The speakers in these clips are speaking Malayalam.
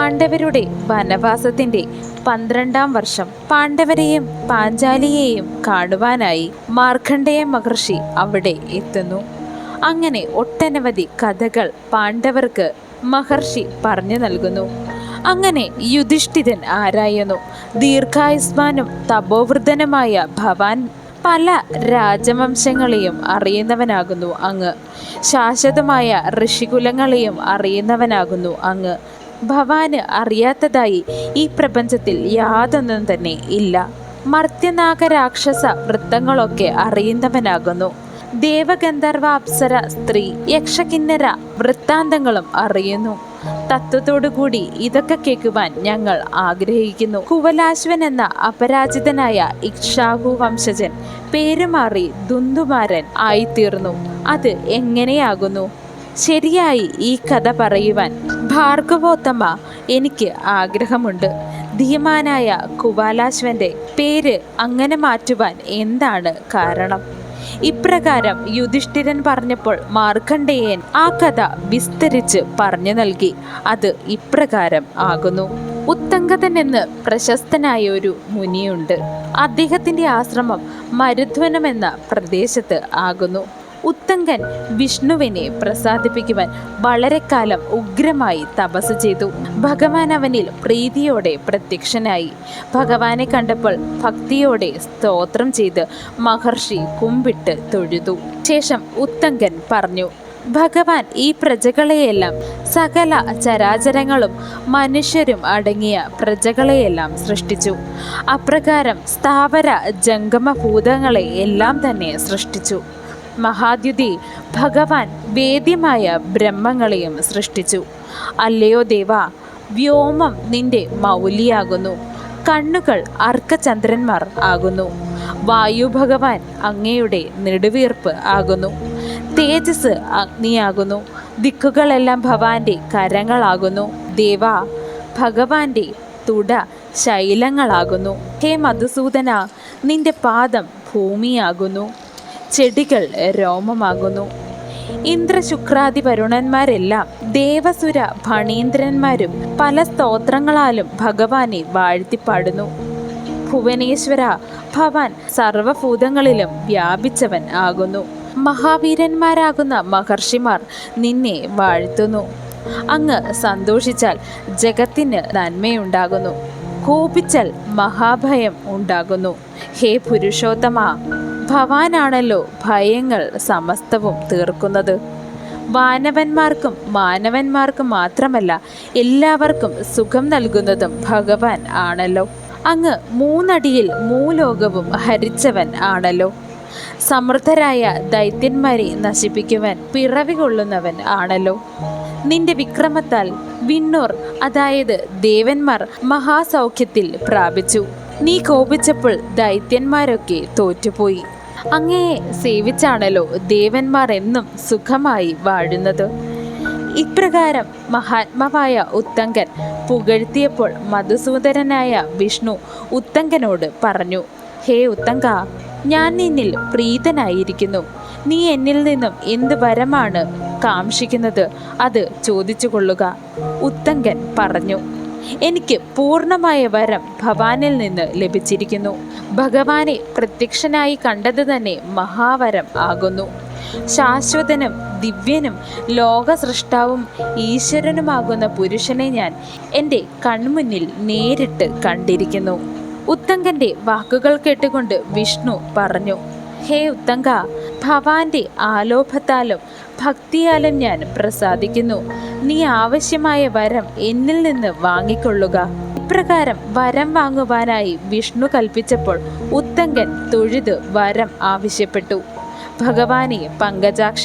പാണ്ഡവരുടെ വനവാസത്തിന്റെ പന്ത്രണ്ടാം വർഷം പാണ്ഡവരെയും പാഞ്ചാലിയെയും കാണുവാനായി മാർക്കണ്ഡേയ മഹർഷി അവിടെ എത്തുന്നു. അങ്ങനെ ഒട്ടനവധി കഥകൾ പാണ്ഡവർക്ക് മഹർഷി പറഞ്ഞു നൽകുന്നു. അങ്ങനെ യുധിഷ്ഠിരൻ ആരായുന്നു? ദീർഘായുസ്മാനും തപോവൃദ്ധനുമായ ഭവാൻ പല രാജവംശങ്ങളെയും അറിയുന്നവനാകുന്നു അങ്ങ്. ശാശ്വതമായ ഋഷികുലങ്ങളെയും അറിയുന്നവനാകുന്നു അങ്ങ്. ഭവാന് അറിയാത്തതായി ഈ പ്രപഞ്ചത്തിൽ യാതൊന്നും തന്നെ ഇല്ല. മർത്യനാഗ രാക്ഷസ വൃത്തങ്ങളൊക്കെ അറിയുന്നവനാകുന്നു. ദേവഗന്ധർവ അപ്സര സ്ത്രീ യക്ഷകിന്നര വൃത്താന്തങ്ങളും അറിയുന്നു. തത്വത്തോടുകൂടി ഇതൊക്കെ കേൾക്കുവാൻ ഞങ്ങൾ ആഗ്രഹിക്കുന്നു. കുവലാശ്വൻ എന്ന അപരാജിതനായ ഇക്ഷാഹു വംശജൻ പേരുമാറി ദുന്ദുമാരൻ ആയിത്തീർന്നു. അത് എങ്ങനെയാകുന്നു? ശരിയായി ഈ കഥ പറയുവാൻ ഭാർഗവോത്തമ എനിക്ക് ആഗ്രഹമുണ്ട്. ധീമാനായ കുവാലാശ്വന്റെ പേര് അങ്ങനെ മാറ്റുവാൻ എന്താണ് കാരണം? ഇപ്രകാരം യുധിഷ്ഠിരൻ പറഞ്ഞപ്പോൾ മാർക്കണ്ഡേയൻ ആ കഥ വിസ്തരിച്ച് പറഞ്ഞു നൽകി. അത് ഇപ്രകാരം ആകുന്നു. ഉത്തങ്കതൻ എന്ന് പ്രശസ്തനായ ഒരു മുനിയുണ്ട്. അദ്ദേഹത്തിന്റെ ആശ്രമം മരുധ്വനം എന്ന പ്രദേശത്ത് ആകുന്നു. ഉത്തങ്കൻ വിഷ്ണുവിനെ പ്രസാദിപ്പിക്കുവാൻ വളരെ കാലം ഉഗ്രമായി തപസ് ചെയ്തു. ഭഗവാൻ അവനിൽ പ്രീതിയോടെ പ്രത്യക്ഷനായി. ഭഗവാനെ കണ്ടപ്പോൾ ഭക്തിയോടെ സ്തോത്രം ചെയ്ത് മഹർഷി കുമ്പിട്ട് തൊഴുതു. ശേഷം ഉത്തങ്കൻ പറഞ്ഞു ഭഗവാൻ ഈ പ്രജകളെയെല്ലാം സകല ചരാചരങ്ങളും മനുഷ്യരും അടങ്ങിയ പ്രജകളെയെല്ലാം സൃഷ്ടിച്ചു. അപ്രകാരം സ്ഥാവര ജംഗമഭൂതങ്ങളെ എല്ലാം തന്നെ സൃഷ്ടിച്ചു. മഹാദ്യുതി ഭഗവാൻ വേദ്യമായ ബ്രഹ്മങ്ങളെയും സൃഷ്ടിച്ചു. അല്ലയോ ദേവ വ്യോമം നിന്റെ മൗലിയാകുന്നു. കണ്ണുകൾ അർക്കചന്ദ്രന്മാർ ആകുന്നു. വായു ഭഗവാൻ അങ്ങയുടെ നെടുവീർപ്പ് ആകുന്നു. തേജസ് അഗ്നിയാകുന്നു. ദിക്കുകളെല്ലാം ഭവാന്റെ കരങ്ങളാകുന്നു. ദേവ ഭഗവാന്റെ തുട ശൈലങ്ങളാകുന്നു. ഹേ മധുസൂദന നിന്റെ പാദം ഭൂമിയാകുന്നു. ചെടികൾ രോമമാകുന്നു. ഇന്ദ്രശുക്രാദി വരുണന്മാരെല്ലാം ദേവസുര ഭണീന്ദ്രന്മാരും പല സ്തോത്രങ്ങളാലും ഭഗവാനെ വാഴ്ത്തിപ്പാടുന്നു. ഭുവനേശ്വര ഭവാൻ സർവഭൂതങ്ങളിലും വ്യാപിച്ചവൻ ആകുന്നു. മഹാവീരന്മാരാകുന്ന മഹർഷിമാർ നിന്നെ വാഴ്ത്തുന്നു. അങ്ങ് സന്തോഷിച്ചാൽ ജഗത്തിന് നന്മയുണ്ടാകുന്നു. കോപിച്ചാൽ മഹാഭയം ഉണ്ടാകുന്നു. ഹേ പുരുഷോത്തമ ഭവാനാണല്ലോ ഭയങ്ങൾ സമസ്തവും തീർക്കുന്നത്. വാനവന്മാർക്കും മാനവന്മാർക്കും മാത്രമല്ല എല്ലാവർക്കും സുഖം നൽകുന്നതും ഭഗവാൻ ആണല്ലോ. അങ്ങ് മൂന്നടിയിൽ മൂലോകവും ഹരിച്ചവൻ ആണല്ലോ. സമൃദ്ധരായ ദൈത്യന്മാരെ നശിപ്പിക്കുവാൻ പിറവി കൊള്ളുന്നവൻ ആണല്ലോ. നിന്റെ വിക്രമത്താൽ വിണ്ണൂർ അതായത് ദേവന്മാർ മഹാസൗഖ്യത്തിൽ പ്രാപിച്ചു. നീ കോപിച്ചപ്പോൾ ദൈത്യന്മാരൊക്കെ തോറ്റുപോയി. അങ്ങയെ സേവിച്ചാണല്ലോ ദേവന്മാർ എന്നും സുഖമായി വാഴുന്നത്. ഇപ്രകാരം മഹാത്മാവായ ഉത്തങ്കൻ പുകഴ്ത്തിയപ്പോൾ മധുസൂദരനായ വിഷ്ണു ഉത്തങ്കനോട് പറഞ്ഞു ഹേ ഉത്തങ്ക ഞാൻ നിന്നിൽ പ്രീതനായിരിക്കുന്നു. നീ എന്നിൽ നിന്നും എന്ത് വരമാണ് കാംക്ഷിക്കുന്നത് അത് ചോദിച്ചു കൊള്ളുക ഉത്തങ്കൻ പറഞ്ഞു എനിക്ക് പൂർണമായ വരം ഭവാനിൽ നിന്ന് ലഭിച്ചിരിക്കുന്നു. ഭഗവാനെ പ്രത്യക്ഷനായി കണ്ടത് തന്നെ മഹാവരം ആകുന്നു. ശാശ്വതനും ദിവ്യനും ലോകസൃഷ്ടാവും ഈശ്വരനുമാകുന്ന പുരുഷനെ ഞാൻ എന്റെ കൺമുന്നിൽ നേരിട്ട് കണ്ടിരിക്കുന്നു. ഉത്തങ്കന്റെ വാക്കുകൾ കേട്ടുകൊണ്ട് വിഷ്ണു പറഞ്ഞു ഹേ ഉത്തങ്ക ഭവാന്റെ ആലോഭത്താലും ഭക്തിയാലും ഞാൻ പ്രസാദിക്കുന്നു. നീ ആവശ്യമായ വരം എന്നിൽ നിന്ന് വാങ്ങിക്കൊള്ളുക. ഇപ്രകാരം വരം വാങ്ങുവാനായി വിഷ്ണു കൽപ്പിച്ചപ്പോൾ ഉത്തങ്കൻ തൊഴുത് വരം ആവശ്യപ്പെട്ടു. ഭഗവാനെ പങ്കജാക്ഷ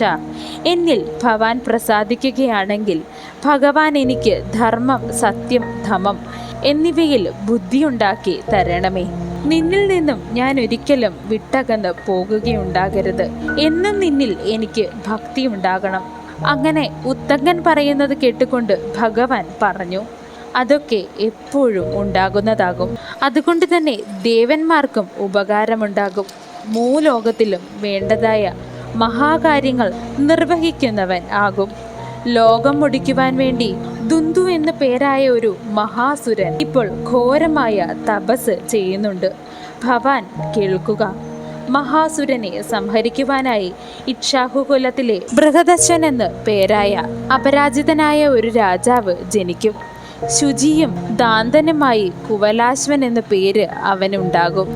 എന്നിൽ ഭവാൻ പ്രസാദിക്കുകയാണെങ്കിൽ ഭഗവാൻ എനിക്ക് ധർമ്മം സത്യം ധമം എന്നിവയിൽ ബുദ്ധിയുണ്ടാക്കി തരണമേ. നിന്നിൽ നിന്നും ഞാൻ ഒരിക്കലും വിട്ടകന്ന് പോകുകയുണ്ടാകരുത്. എന്നും നിന്നിൽ എനിക്ക് ഭക്തി ഉണ്ടാകണം അങ്ങനെ ഉത്തങ്കൻ പറയുന്നത് കേട്ടുകൊണ്ട് ഭഗവാൻ പറഞ്ഞു. അതൊക്കെ എപ്പോഴും ഉണ്ടാകുന്നതാകും. അതുകൊണ്ട് തന്നെ ദേവന്മാർക്കും ഉപകാരമുണ്ടാകും. മൂലോകത്തിലും വേണ്ടതായ മഹാകാര്യങ്ങൾ നിർവഹിക്കുന്നവൻ ആകും. ലോകം മുടിക്കുവാൻ വേണ്ടി ദുന്തു എന്ന പേരായ ഒരു മഹാസുരൻ ഇപ്പോൾ ഘോരമായ തപസ് ചെയ്യുന്നുണ്ട്. ഭവാൻ കേൾക്കുക. മഹാസുരനെ സംഹരിക്കുവാനായി ഇക്ഷാഹുകുലത്തിലെ ബൃഹദശ്വൻ എന്ന് പേരായ അപരാജിതനായ ഒരു രാജാവ് ജനിക്കും. ശുചിയും ദാന്തനുമായി കുവലാശ്വൻ എന്ന പേര് അവനുണ്ടാകും.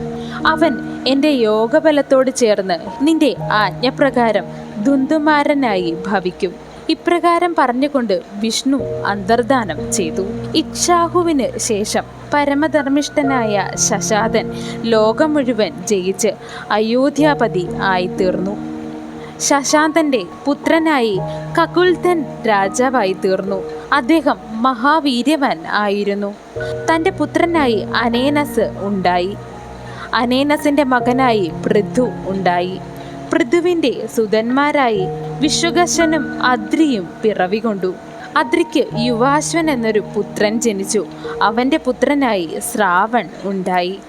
അവൻ എന്റെ യോഗബലത്തോട് ചേർന്ന് നിന്റെ ആജ്ഞപ്രകാരം ദുന്ദുമാരനായി ഭവിക്കും. ഇപ്രകാരം പറഞ്ഞുകൊണ്ട് വിഷ്ണു അന്തർദാനം ചെയ്തു. ഇക്ഷാഹുവിന് ശേഷം പരമധർമ്മിഷ്ഠനായ ശശാദൻ ലോകം മുഴുവൻ ജയിച്ച് അയോധ്യാപതി ആയിത്തീർന്നു. ശശാന്തന്റെ പുത്രനായി കകുൽധൻ രാജാവായി തീർന്നു. അദ്ദേഹം മഹാവീര്യവാൻ ആയിരുന്നു. തന്റെ പുത്രനായി അനേനസ് ഉണ്ടായി. അനേനസിന്റെ മകനായി പൃഥു ഉണ്ടായി. പൃഥുവിന്റെ സുതന്മാരായി വിശ്വകശനും അദ്രിയും പിറവികൊണ്ടു. അദ്രിക്ക് യുവാശ്വൻ എന്നൊരു പുത്രൻ ജനിച്ചു. അവന്റെ പുത്രനായി ശ്രാവൺ ഉണ്ടായി.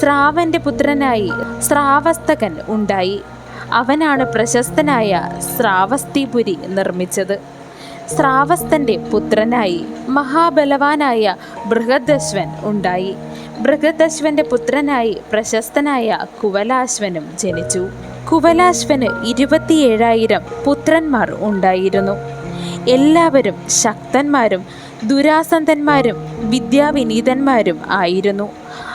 ശ്രാവന്റെ പുത്രനായി ശ്രാവസ്തകൻ ഉണ്ടായി. അവനാണ് പ്രശസ്തനായ ശ്രാവസ്തിപുരി നിർമ്മിച്ചത്. ശ്രാവസ്തന്റെ പുത്രനായി മഹാബലവാനായ ബൃഹദശ്വൻ ഉണ്ടായി. ബൃഹദശ്വന്റെ പുത്രനായി പ്രശസ്തനായ കുവലാശ്വനും ജനിച്ചു. കുവലാശ്വന് ഇരുപത്തിയേഴായിരം പുത്രന്മാർ ഉണ്ടായിരുന്നു. എല്ലാവരും ശക്തന്മാരും ദുരാസന്ധന്മാരും വിദ്യാവിനീതന്മാരും ആയിരുന്നു.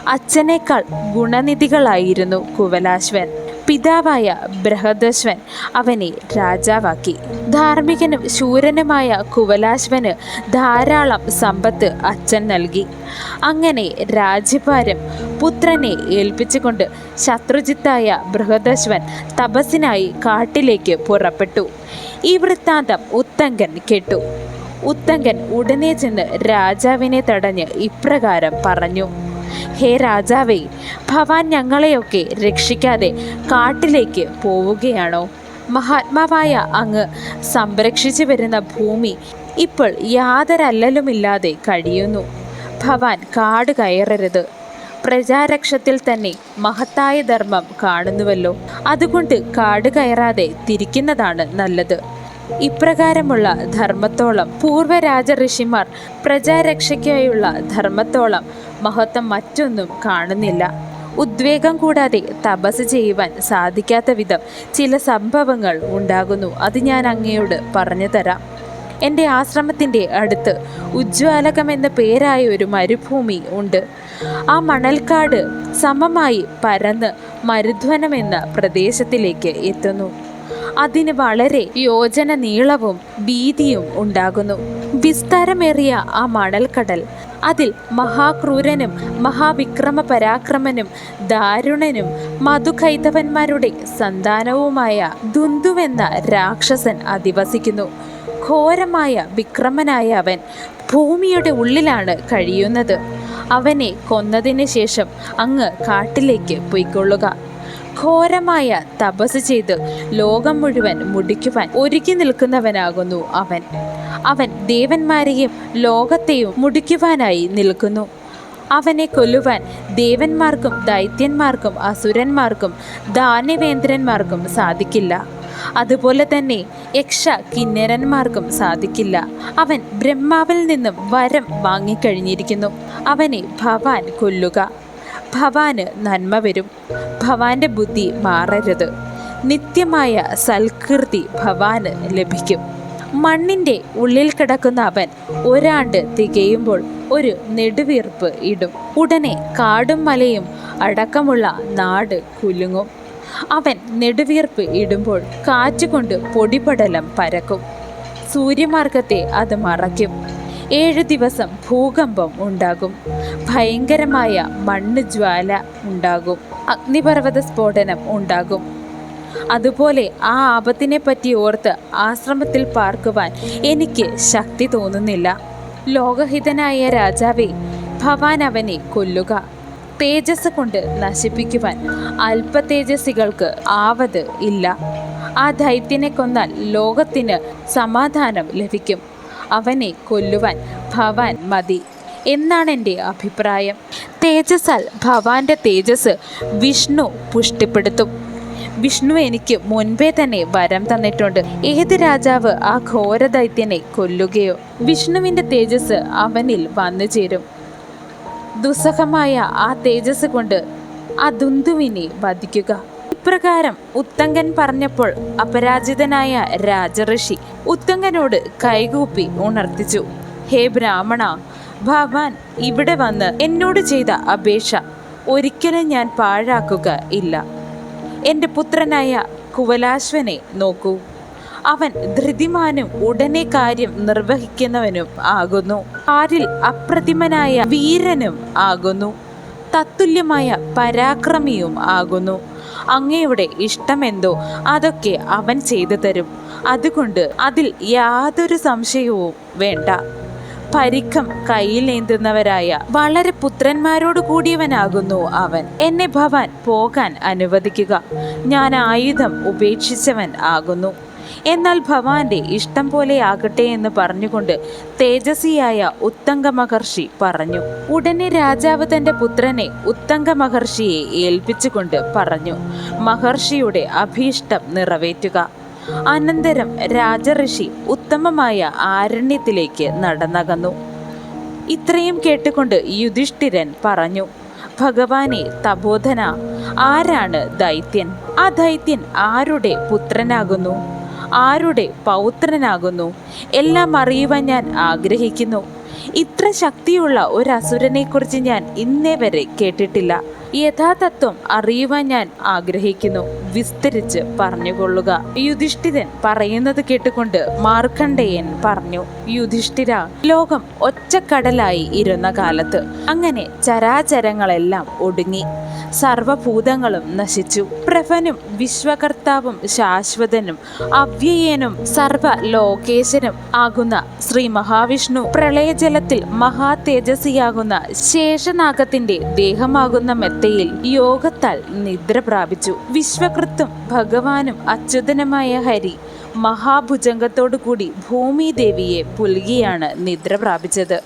അച്ഛനേക്കാൾ ഗുണനിധികളായിരുന്നു കുവലാശ്വൻ. പിതാവായ ബൃഹദശ്വൻ അവനെ രാജാവാക്കി. ധാർമ്മികനും ശൂരനുമായ കുവലാശ്വന് ധാരാളം സമ്പത്ത് അച്ഛൻ നൽകി. അങ്ങനെ രാജ്യഭാരം പുത്രനെ ഏൽപ്പിച്ചുകൊണ്ട് ശത്രുജിത്തായ ബൃഹദശ്വൻ തപസ്സിനായി കാട്ടിലേക്ക് പുറപ്പെട്ടു. ഈ വൃത്താന്തം ഉത്തങ്കൻ കേട്ടു. ഉത്തങ്കൻ ഉടനെ ചെന്ന് രാജാവിനെ തടഞ്ഞ് ഇപ്രകാരം പറഞ്ഞു. ഹേ രാജാവേ ഭവാൻ ഞങ്ങളെയൊക്കെ രക്ഷിക്കാതെ കാട്ടിലേക്ക് പോവുകയാണോ? മഹാത്മാവായ അങ്ങ് സംരക്ഷിച്ചു വരുന്ന ഭൂമി ഇപ്പോൾ യാതൊരല്ലലുമില്ലാതെ കഴിയുന്നു. ഭവാൻ കാട് കയറരുത്. പ്രജാരക്ഷത്തിൽ തന്നെ മഹത്തായ ധർമ്മം കാണുന്നുവല്ലോ. അതുകൊണ്ട് കാട് കയറാതെ തിരിക്കുന്നതാണ് നല്ലത്. ഇപ്രകാരമുള്ള ധർമ്മത്തോളം പൂർവരാജ ഋഷിമാർ പ്രജാരക്ഷയ്ക്കായുള്ള ധർമ്മത്തോളം മഹത്വം മറ്റൊന്നും കാണുന്നില്ല. ഉദ്വേഗം കൂടാതെ തപസ് ചെയ്യുവാൻ സാധിക്കാത്ത വിധം ചില സംഭവങ്ങൾ ഉണ്ടാകുന്നു. അത് ഞാൻ അങ്ങയോട് പറഞ്ഞു തരാം എന്റെ ആശ്രമത്തിന്റെ അടുത്ത് ഉജ്ജ്വാലകം എന്ന പേരായ ഒരു മരുഭൂമി ഉണ്ട്. ആ മണൽക്കാട് സമമായി പരന്ന് മരുധ്വനം എന്ന പ്രദേശത്തിലേക്ക് എത്തുന്നു. അതിന് വളരെ യോജന നീളവും ഭീതിയും ഉണ്ടാകുന്നു. വിസ്താരമേറിയ ആ മണൽക്കടൽ അതിൽ മഹാക്രൂരനും മഹാവിക്രമ പരാക്രമനും ദാരുണനും മധുകൈതവന്മാരുടെ സന്താനവുമായ ദുന്ദുവെന്ന രാക്ഷസൻ അധിവസിക്കുന്നു. ഘോരമായ വിക്രമനായ അവൻ ഭൂമിയുടെ ഉള്ളിലാണ് കഴിയുന്നത്. അവനെ കൊന്നതിന് ശേഷം അങ്ങ് കാട്ടിലേക്ക് പൊയ്ക്കൊള്ളുക. ഘോരമായ തപസ് ചെയ്ത് ലോകം മുഴുവൻ മുടിക്കുവാൻ ഒരുക്കി നിൽക്കുന്നവനാകുന്നു അവൻ. അവൻ ദേവന്മാരെയും ലോകത്തെയും മുടിക്കുവാനായി നിൽക്കുന്നു. അവനെ കൊല്ലുവാൻ ദേവന്മാർക്കും ദൈത്യന്മാർക്കും അസുരന്മാർക്കും ദാനവേന്ദ്രന്മാർക്കും സാധിക്കില്ല. അതുപോലെ തന്നെ യക്ഷ കിന്നരന്മാർക്കും സാധിക്കില്ല. അവൻ ബ്രഹ്മാവിൽ നിന്നും വരം വാങ്ങിക്കഴിഞ്ഞിരിക്കുന്നു. അവനെ ഭവാൻ കൊല്ലുക. ഭവാന് നന്മ വരും. ഭവാന്റെ ബുദ്ധി മാറരുത്. നിത്യമായ സൽകൃതി ഭവാന് ലഭിക്കും. മണ്ണിന്റെ ഉള്ളിൽ കിടക്കുന്ന അവൻ ഒരാണ്ട് തികയുമ്പോൾ ഒരു നെടുവീർപ്പ് ഇടും. ഉടനെ കാടും മലയും അടക്കമുള്ള നാട് കുലുങ്ങും. അവൻ നെടുവീർപ്പ് ഇടുമ്പോൾ കാറ്റുകൊണ്ട് പൊടിപടലം പരക്കും. സൂര്യമാർഗത്തെ അത് മറയ്ക്കും. ഏഴ് ദിവസം ഭൂകമ്പം ഉണ്ടാകും. ഭയങ്കരമായ മണ്ണ് ജ്വാല ഉണ്ടാകും. അഗ്നിപർവത സ്ഫോടനം ഉണ്ടാകും. അതുപോലെ ആ ആപത്തിനെ പറ്റി ഓർത്ത് ആശ്രമത്തിൽ പാർക്കുവാൻ എനിക്ക് ശക്തി തോന്നുന്നില്ല. ലോകഹിതനായ രാജാവേ ഭവാൻ അവനെ കൊല്ലുക. തേജസ് കൊണ്ട് നശിപ്പിക്കുവാൻ അല്പ തേജസ്സികൾക്ക് ആവത് ഇല്ല. ആ ദൈത്യനെ കൊന്നാൽ ലോകത്തിന് സമാധാനം ലഭിക്കും. അവനെ കൊല്ലുവാൻ ഭവാൻ മതി. എന്നാണ് എന്റെ അഭിപ്രായം. തേജസ്സാൽ ഭവാന്റെ തേജസ് വിഷ്ണു പുഷ്ടിപ്പെടുത്തും. വിഷ്ണു എനിക്ക് മുൻപേ തന്നെ വരം തന്നിട്ടുണ്ട്. ഏത് രാജാവ് ആ ഘോരദൈത്യനെ കൊല്ലുകയോ വിഷ്ണുവിന്റെ തേജസ് അവനിൽ വന്നു ചേരും. ദുസ്സഹമായ ആ തേജസ് കൊണ്ട് ആ ദുന്ദുവിനെ വധിക്കുക. ഇപ്രകാരം ഉത്തങ്കൻ പറഞ്ഞപ്പോൾ അപരാജിതനായ രാജഋഷി ഉത്തങ്കനോട് കൈകൂപ്പി ഉണർത്തിച്ചു. ഹേ ബ്രാഹ്മണ ഭഗവാൻ ഇവിടെ വന്ന് എന്നോട് ചെയ്ത അപേക്ഷ ഒരിക്കലും ഞാൻ പാഴാക്കുക ഇല്ല. എന്റെ പുത്രനായ കുവലാശ്വനെ നോക്കൂ. അവൻ ധൃതിമാനും ഉടനെ കാര്യം നിർവഹിക്കുന്നവനും ആകുന്നു. ആരിൽ അപ്രതിമനായ വീരനും ആകുന്നു. തത്തുല്യമായ പരാക്രമിയും ആകുന്നു. അങ്ങയുടെ ഇഷ്ടമെന്തോ അതൊക്കെ അവൻ ചെയ്തു തരും. അതുകൊണ്ട് അതിൽ യാതൊരു സംശയവും വേണ്ട. പരിക്കം കയ്യിലേന്തുന്നവരായ വളരെ പുത്രന്മാരോട് കൂടിയവനാകുന്നു അവൻ. എന്നെ ഭവാൻ പോകാൻ അനുവദിക്കുക. ഞാൻ ആയുധം ഉപേക്ഷിച്ചവൻ ആകുന്നു. എന്നാൽ ഭവാന്റെ ഇഷ്ടം പോലെ ആകട്ടെ എന്ന് പറഞ്ഞുകൊണ്ട് തേജസ്വിയായ ഉത്തങ്ക മഹർഷി പറഞ്ഞു. ഉടനെ രാജാവ് തന്റെ പുത്രനെ ഉത്തങ്ക മഹർഷിയെ ഏൽപ്പിച്ചുകൊണ്ട് പറഞ്ഞു. മഹർഷിയുടെ അഭീഷ്ടം നിറവേറ്റുക. അനന്തരം രാജഋഷി ഉത്തമമായ ആരണ്യത്തിലേക്ക് നടന്നകന്നു. ഇത്രയും കേട്ടുകൊണ്ട് യുധിഷ്ഠിരൻ പറഞ്ഞു ഭഗവാനെ തബോധന ആരാണ് ദൈത്യൻ ആ ദൈത്യൻ ആരുടെ പുത്രനാകുന്നു? ആരുടെ പൗത്രനാകുന്നു? എല്ലാം അറിയുവാൻ ഞാൻ ആഗ്രഹിക്കുന്നു. ഇത്ര ശക്തിയുള്ള ഒരു അസുരനെക്കുറിച്ച് ഞാൻ ഇന്നേ വരെ കേട്ടിട്ടില്ല. യഥാതത്വം അറിയുവാൻ ഞാൻ ആഗ്രഹിക്കുന്നു. വിസ്തരിച്ച് പറഞ്ഞുകൊള്ളുക. യുധിഷ്ഠിരൻ പറയുന്നത് കേട്ടുകൊണ്ട് മാർക്കണ്ഡേയൻ പറഞ്ഞു യുധിഷ്ഠിര ലോകം ഒറ്റക്കടലായി ഇരുന്ന കാലത്ത് അങ്ങനെ ചരാചരങ്ങളെല്ലാം ഒടുങ്ങി. സർവഭൂതങ്ങളും നശിച്ചു. പ്രഭനും വിശ്വകർത്താവും ശാശ്വതനും അവ്യയനും സർവ ലോകേശനും ആകുന്ന ശ്രീ മഹാവിഷ്ണു പ്രളയജലത്തിൽ മഹാതേജസ്വിയാകുന്ന ശേഷനാഗത്തിന്റെ ദേഹമാകുന്ന മെത്തയിൽ യോഗത്താൽ നിദ്ര പ്രാപിച്ചു. വിശ്വകൃത്തും ഭഗവാനും അച്യുതനുമായ ഹരി മഹാഭുജംഗത്തോടു കൂടി ഭൂമിദേവിയെ പുൽകിയാണ് നിദ്ര പ്രാപിച്ചത്.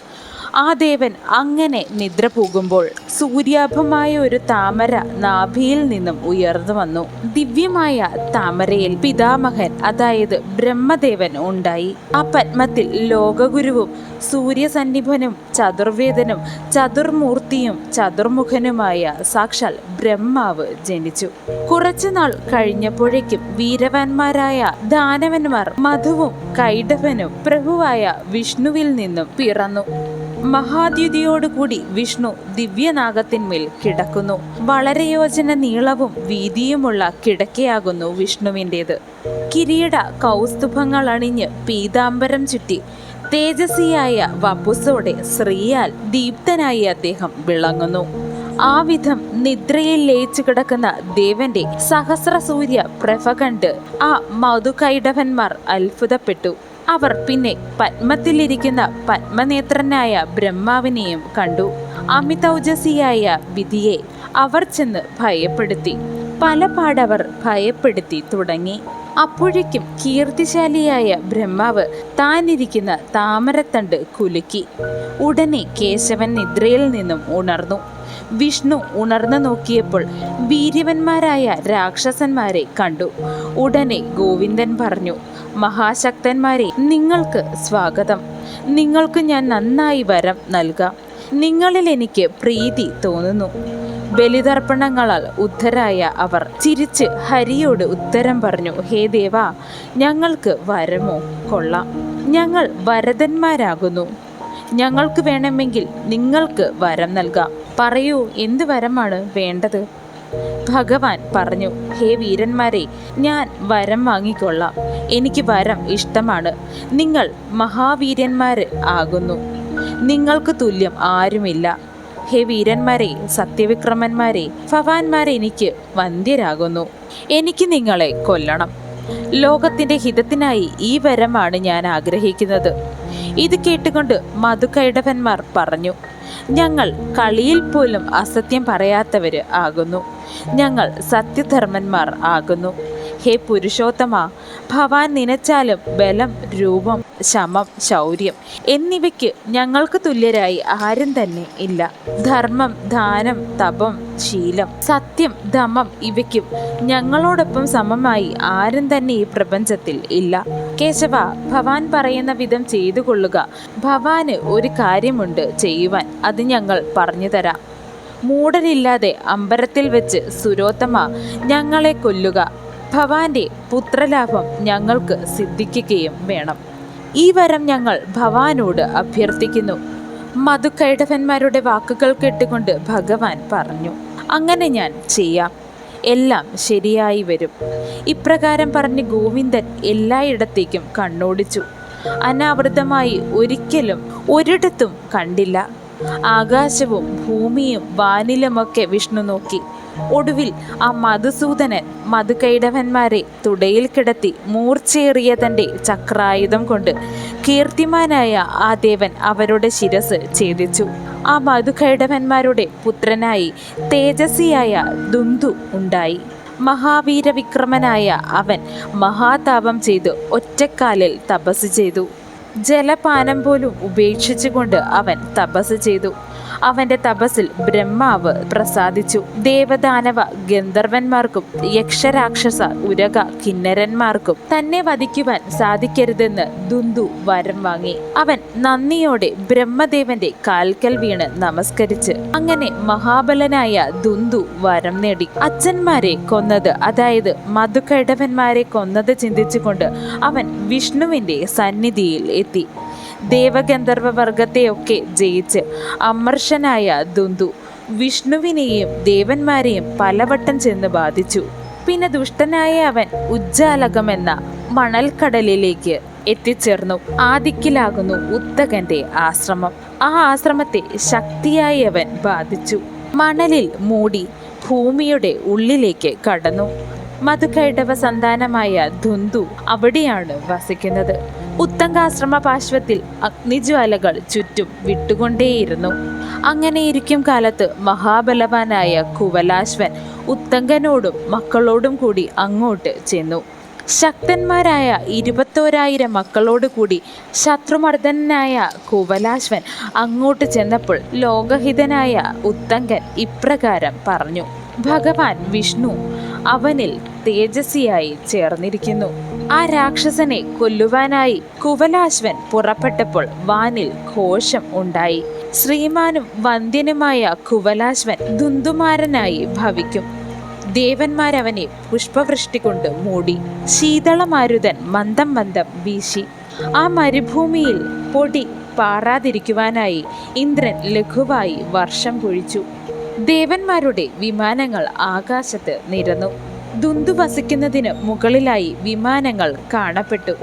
ആ ദേവൻ അങ്ങനെ നിദ്ര പോകുമ്പോൾ സൂര്യാഭമായ ഒരു താമര നാഭിയിൽ നിന്നും ഉയർന്നു വന്നു. ദിവ്യമായ താമരയിൽ പിതാമഹൻ അതായത് ബ്രഹ്മദേവൻ ഉണ്ടായി. ആ പത്മത്തിൽ ലോകഗുരുവും സൂര്യസന്നിഭനും ചതുർവേദനും ചതുർമൂർത്തിയും ചതുർമുഖനുമായ സാക്ഷാൽ ബ്രഹ്മാവ് ജനിച്ചു. കുറച്ചുനാൾ കഴിഞ്ഞപ്പോഴേക്കും വീരവാന്മാരായ ദാനവന്മാർ മധുവും കൈഡവനും പ്രഭുവായ വിഷ്ണുവിൽ നിന്നും പിറന്നു. മഹാദ്യുതിയോടുകൂടി വിഷ്ണു ദിവ്യനാഗത്തിന്മേൽ കിടക്കുന്നു. വളരെ യോജന നീളവും വീതിയുമുള്ള കിടക്കയാകുന്നു വിഷ്ണുവിന്റേത്. കിരീട കൗസ്തുഭങ്ങൾ അണിഞ്ഞ് പീതാംബരം ചുറ്റി തേജസ്വിയായ വപുസോടെ ശ്രീയാൽ ദീപ്തനായി അദ്ദേഹം വിളങ്ങുന്നു. ആ വിധം നിദ്രയിൽ ലയിച്ചു കിടക്കുന്ന ദേവന്റെ സഹസ്രസൂര്യ പ്രഭ കണ്ട് ആ മധുകൈടവന്മാർ അത്ഭുതപ്പെട്ടു. അവർ പിന്നെ പത്മത്തിലിരിക്കുന്ന പത്മനേത്രനായ ബ്രഹ്മാവിനെയും കണ്ടു. അമിതൗജസിയായ വിധിയെ അവർ ചെന്ന് ഭയപ്പെടുത്തി. പല പാടവർ ഭയപ്പെടുത്തി തുടങ്ങി. അപ്പോഴേക്കും കീർത്തിശാലിയായ ബ്രഹ്മാവ് താനിരിക്കുന്ന താമരത്തണ്ട് കുലുക്കി. ഉടനെ കേശവൻ നിദ്രയിൽ നിന്നും ഉണർന്നു. വിഷ്ണു ഉണർന്നു നോക്കിയപ്പോൾ വീര്യവന്മാരായ രാക്ഷസന്മാരെ കണ്ടു. ഉടനെ ഗോവിന്ദൻ പറഞ്ഞു മഹാശക്തന്മാരെ നിങ്ങൾക്ക് സ്വാഗതം. നിങ്ങൾക്ക് ഞാൻ നന്നായി വരം നൽകാം. നിങ്ങളിൽ എനിക്ക് പ്രീതി തോന്നുന്നു. ബലിതർപ്പണങ്ങളാൽ ഉദ്ധരായ അവർ ചിരിച്ച് ഹരിയോട് ഉത്തരം പറഞ്ഞു ഹേ ദേവ ഞങ്ങൾക്ക് വരമോ? കൊള്ളാം. ഞങ്ങൾ വരദന്മാരാകുന്നു. ഞങ്ങൾക്ക് വേണമെങ്കിൽ നിങ്ങൾക്ക് വരം നൽകാം. പറയൂ എന്ത് വരമാണ് വേണ്ടത്? ഭഗവാൻ പറഞ്ഞു ഹേ വീരന്മാരെ ഞാൻ വരം വാങ്ങിക്കൊള്ളാം. എനിക്ക് വരം ഇഷ്ടമാണ്. നിങ്ങൾ മഹാവീരന്മാർ ആകുന്നു. നിങ്ങൾക്ക് തുല്യം ആരുമില്ല. ഹേ വീരന്മാരെ സത്യവിക്രമന്മാരെ ഭവാന്മാരെ എനിക്ക് വന്ധ്യരാകുന്നു. എനിക്ക് നിങ്ങളെ കൊല്ലണം. ലോകത്തിന്റെ ഹിതത്തിനായി ഈ വരമാണ് ഞാൻ ആഗ്രഹിക്കുന്നത്. ഇത് കേട്ടുകൊണ്ട് മധുകൈടവന്മാർ പറഞ്ഞു ഞങ്ങൾ കളിയിൽ പോലും അസത്യം പറയാത്തവര് ആകുന്നു. ഞങ്ങൾ സത്യധർമ്മന്മാർ ആകുന്നു. ഹേ പുരുഷോത്തമ ഭവാൻ നനച്ചാലും ബലം രൂപം ശമം ശൗര്യം എന്നിവയ്ക്ക് ഞങ്ങൾക്ക് തുല്യരായി ആരും തന്നെ ഇല്ല. ധർമ്മം ദാനം തപം ശീലം സത്യം ധമം ഇവയ്ക്കും ഞങ്ങളോടൊപ്പം സമമായി ആരും തന്നെ ഈ പ്രപഞ്ചത്തിൽ ഇല്ല. കേശവ ഭവാൻ പറയുന്ന വിധം ചെയ്തു കൊള്ളുക ഭവാന് ഒരു കാര്യമുണ്ട് ചെയ്യുവാൻ. അത് ഞങ്ങൾ പറഞ്ഞു തരാം. മൂടലില്ലാതെ അമ്പരത്തിൽ വെച്ച് സുരോത്തമ ഞങ്ങളെ കൊല്ലുക. ഭവാന്റെ പുത്രലാഭം ഞങ്ങൾക്ക് സിദ്ധിക്കുകയും വേണം. ഈ വരം ഞങ്ങൾ ഭവാനോട് അഭ്യർത്ഥിക്കുന്നു. മധുക്കൈടവന്മാരുടെ വാക്കുകൾ കേട്ടുകൊണ്ട് ഭഗവാൻ പറഞ്ഞു അങ്ങനെ ഞാൻ ചെയ്യാം. എല്ലാം ശരിയായി വരും. ഇപ്രകാരം പറഞ്ഞ് ഗോവിന്ദൻ എല്ലായിടത്തേക്കും കണ്ണോടിച്ചു. അനാവൃതമായി ഒരിക്കലും ഒരിടത്തും കണ്ടില്ല. ആകാശവും ഭൂമിയും വാനിലുമൊക്കെ വിഷ്ണു നോക്കി. ഒടുവിൽ ആ മധുസൂദനൻ മധുകൈടവന്മാരെ തുടയിൽ കിടത്തി മൂർച്ചയേറിയ തന്റെ ചക്രായുധം കൊണ്ട് കീർത്തിമാനായ ആ ദേവൻ അവരുടെ ശിരസ് ഛേദിച്ചു. ആ മധുകൈടവന്മാരുടെ പുത്രനായി തേജസ്വിയായ ദുന്തു ഉണ്ടായി. മഹാവീരവിക്രമനായ അവൻ മഹാതാപം ചെയ്ത് ഒറ്റക്കാലിൽ തപസ് ചെയ്തു. ജലപാനം പോലും ഉപേക്ഷിച്ചുകൊണ്ട് അവൻ തപസ് ചെയ്തു. അവന്റെ തപസ്സിൽ ബ്രഹ്മാവ് പ്രസാദിച്ചു. ദേവദാനവ ഗന്ധർവന്മാർക്കും യക്ഷരാക്ഷസ ഉരക കിന്നരന്മാർക്കും തന്നെ വധിക്കുവാൻ സാധിക്കരുതെന്ന് ദുന്ദു വരം വാങ്ങി. അവൻ നന്ദിയോടെ ബ്രഹ്മദേവന്റെ കാൽക്കൽ വീണ് നമസ്കരിച്ച് അങ്ങനെ മഹാബലനായ ദുന്ദു വരം നേടി. അച്ഛന്മാരെ കൊന്നത് അതായത് മധുക്കടവന്മാരെ കൊന്നത് ചിന്തിച്ചുകൊണ്ട് അവൻ വിഷ്ണുവിന്റെ സന്നിധിയിൽ എത്തി. ദേവഗന്ധർവ വർഗത്തെയൊക്കെ ജയിച്ച് അമർഷനായ ദുന്ദു വിഷ്ണുവിനെയും ദേവന്മാരെയും പലവട്ടം ചെന്ന് ബാധിച്ചു. പിന്നെ ദുഷ്ടനായ അവൻ ഉജ്ജാലകമെന്ന മണൽക്കടലിലേക്ക് എത്തിച്ചേർന്നു. ആദിക്കിലാകുന്നു ഉത്തകന്റെ ആശ്രമം. ആ ആശ്രമത്തെ ശക്തിയായി അവൻ ബാധിച്ചു. മണലിൽ മൂടി ഭൂമിയുടെ ഉള്ളിലേക്ക് കടന്നു. മധുകൈടവ സന്താനമായ ധുന്തു അവിടെയാണ് വസിക്കുന്നത്. ഉത്തങ്കാശ്രമ പാർശ്വത്തിൽ അഗ്നിജ്വാലകൾ ചുറ്റും വിട്ടുകൊണ്ടേയിരുന്നു. അങ്ങനെ ഇരിക്കും കാലത്ത് മഹാബലവാനായ കുവലാശ്വൻ ഉത്തങ്കനോടും മക്കളോടും കൂടി അങ്ങോട്ട് ചെന്നു. ശക്തന്മാരായ ഇരുപത്തോരായിരം മക്കളോട് കൂടി ശത്രുമർദ്ദനായ കുവലാശ്വൻ അങ്ങോട്ട് ചെന്നപ്പോൾ ലോകഹിതനായ ഉത്തങ്കൻ ഇപ്രകാരം പറഞ്ഞു ഭഗവാൻ വിഷ്ണു അവനിൽ തേജസ്സിയായി ചേർന്നിരിക്കുന്നു. ആ രാക്ഷസനെ കൊല്ലുവാനായി കുവലാശ്വൻ പുറപ്പെട്ടപ്പോൾ വാനിൽ ഘോഷം ഉണ്ടായി. ശ്രീമാനും വന്ധ്യനുമായ കുവലാശ്വൻ ദുന്ദുമാരനായി ഭവിക്കും. ദേവന്മാരവനെ പുഷ്പവൃഷ്ടി കൊണ്ട് മൂടി. ശീതളമാരുതൻ മന്ദം മന്ദം വീശി. ആ മരുഭൂമിയിൽ പൊടി പാറാതിരിക്കുവാനായി ഇന്ദ്രൻ ലഘുവായി വർഷം പൊഴിച്ചു. ദേവന്മാരുടെ വിമാനങ്ങൾ ആകാശത്ത് നിരന്നു. ദുന്ദു വസിക്കുന്നതിന് മുകളിലായി വിമാനങ്ങൾ കാണപ്പെട്ടു.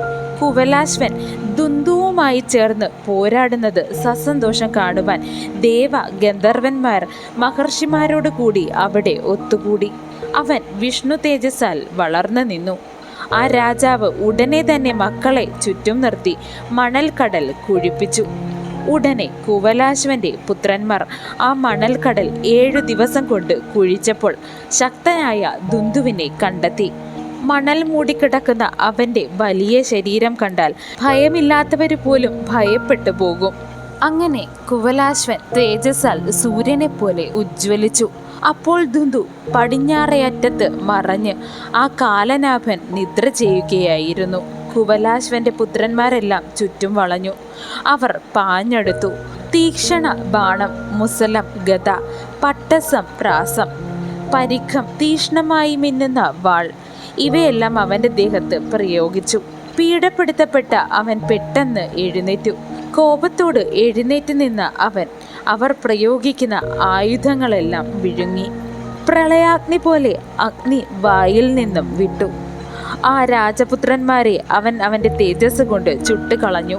കുവലാശ്വൻ ദുന്ദുവുമായി ചേർന്ന് പോരാടുന്നത് സസന്തോഷം കാണുവാൻ ദേവ ഗന്ധർവന്മാർ മഹർഷിമാരോട് കൂടി അവിടെ ഒത്തുകൂടി. അവൻ വിഷ്ണു തേജസ്സാൽ വളർന്നു നിന്നു. ആ രാജാവ് ഉടനെ തന്നെ മക്കളെ ചുറ്റും നിർത്തി മണൽക്കടൽ കുഴിപ്പിച്ചു. ഉടനെ കുവലാശ്വന്റെ പുത്രന്മാർ ആ മണൽക്കടൽ ഏഴു ദിവസം കൊണ്ട് കുഴിച്ചപ്പോൾ ശക്തനായ ദുന്ദുവിനെ കണ്ടെത്തി. മണൽ മൂടിക്കിടക്കുന്ന അവന്റെ വലിയ ശരീരം കണ്ടാൽ ഭയമില്ലാത്തവര് പോലും ഭയപ്പെട്ടു പോകും. അങ്ങനെ കുവലാശ്വൻ തേജസ്സാൽ സൂര്യനെ പോലെ ഉജ്ജ്വലിച്ചു. അപ്പോൾ ദുന്ദു പടിഞ്ഞാറേ അറ്റത്ത് മറഞ്ഞ് ആ കാലനാഭൻ നിദ്ര ചെയ്യുകയായിരുന്നു. കുവലാശ്വന്റെ പുത്രന്മാരെല്ലാം ചുറ്റും വളഞ്ഞു. അവർ പാഞ്ഞെടുത്തു. തീക്ഷണ ബാണം മുസലം ഗത പട്ടസം പ്രാസം. പരിഖം തീഷ്ണമായി മിന്നുന്ന വാൾ. ഇവയെല്ലാം അവന്റെ ദേഹത്ത് പ്രയോഗിച്ചു. പീഡപ്പെടുത്തപ്പെട്ട അവൻ പെട്ടെന്ന് എഴുന്നേറ്റു. കോപത്തോട് എഴുന്നേറ്റ് നിന്ന അവൻ അവർ പ്രയോഗിക്കുന്ന ആയുധങ്ങളെല്ലാം വിഴുങ്ങി. പ്രളയാഗ്നി പോലെ അഗ്നി വായിൽ നിന്നും വിട്ടു. ആ രാജപുത്രന്മാരെ അവൻ അവന്റെ തേജസ് കൊണ്ട് ചുട്ടുകളഞ്ഞു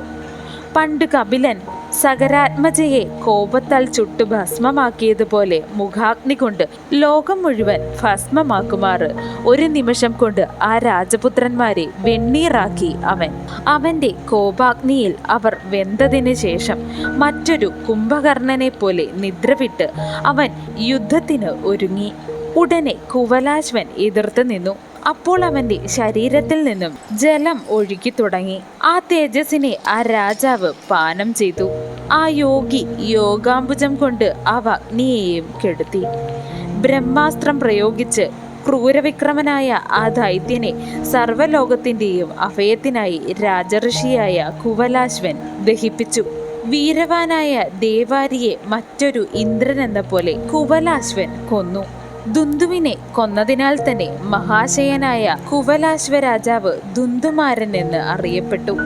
പണ്ട് കപിലൻ സകരാത്മജയെ കോപത്താൽ ചുട്ടു ഭസ്മമാക്കിയതുപോലെ മുഖാഗ്നി കൊണ്ട് ലോകം മുഴുവൻ ഭസ്മമാക്കുമാറ് ഒരു നിമിഷം കൊണ്ട് ആ രാജപുത്രന്മാരെ വെണ്ണീറാക്കി അവൻ. അവന്റെ കോപാഗ്നിയിൽ അവർ വെന്തതിന് ശേഷം മറ്റൊരു കുംഭകർണനെ പോലെ നിദ്രവിട്ട് അവൻ യുദ്ധത്തിന് ഒരുങ്ങി. ഉടനെ കുവലാശ്വൻ എതിർത്ത് നിന്നു. അപ്പോൾ അവന്റെ ശരീരത്തിൽ നിന്നും ജലം ഒഴുകി തുടങ്ങി. ആ തേജസ്സിനെ ആ രാജാവ് പാനം ചെയ്തു. ആ യോഗി യോഗാംബുജം കൊണ്ട് അവ അഗ്നിയെയും കെടുത്തി. ബ്രഹ്മാസ്ത്രം പ്രയോഗിച്ച് ക്രൂരവിക്രമനായ ആ ദൈത്യനെ സർവലോകത്തിന്റെയും അഭയത്തിനായി രാജഋഷിയായ കുവലാശ്വൻ ദഹിപ്പിച്ചു. വീരവാനായ ദേവാരിയെ മറ്റൊരു ഇന്ദ്രൻ എന്ന പോലെ കുവലാശ്വൻ കൊന്നു. ദുന്ദുവിനെ കൊന്നതിനാൽ തന്നെ മഹാശയനായ കുവലാശ്വരാജാവ് ദുന്ദുമാരൻ എന്ന് അറിയപ്പെട്ടു.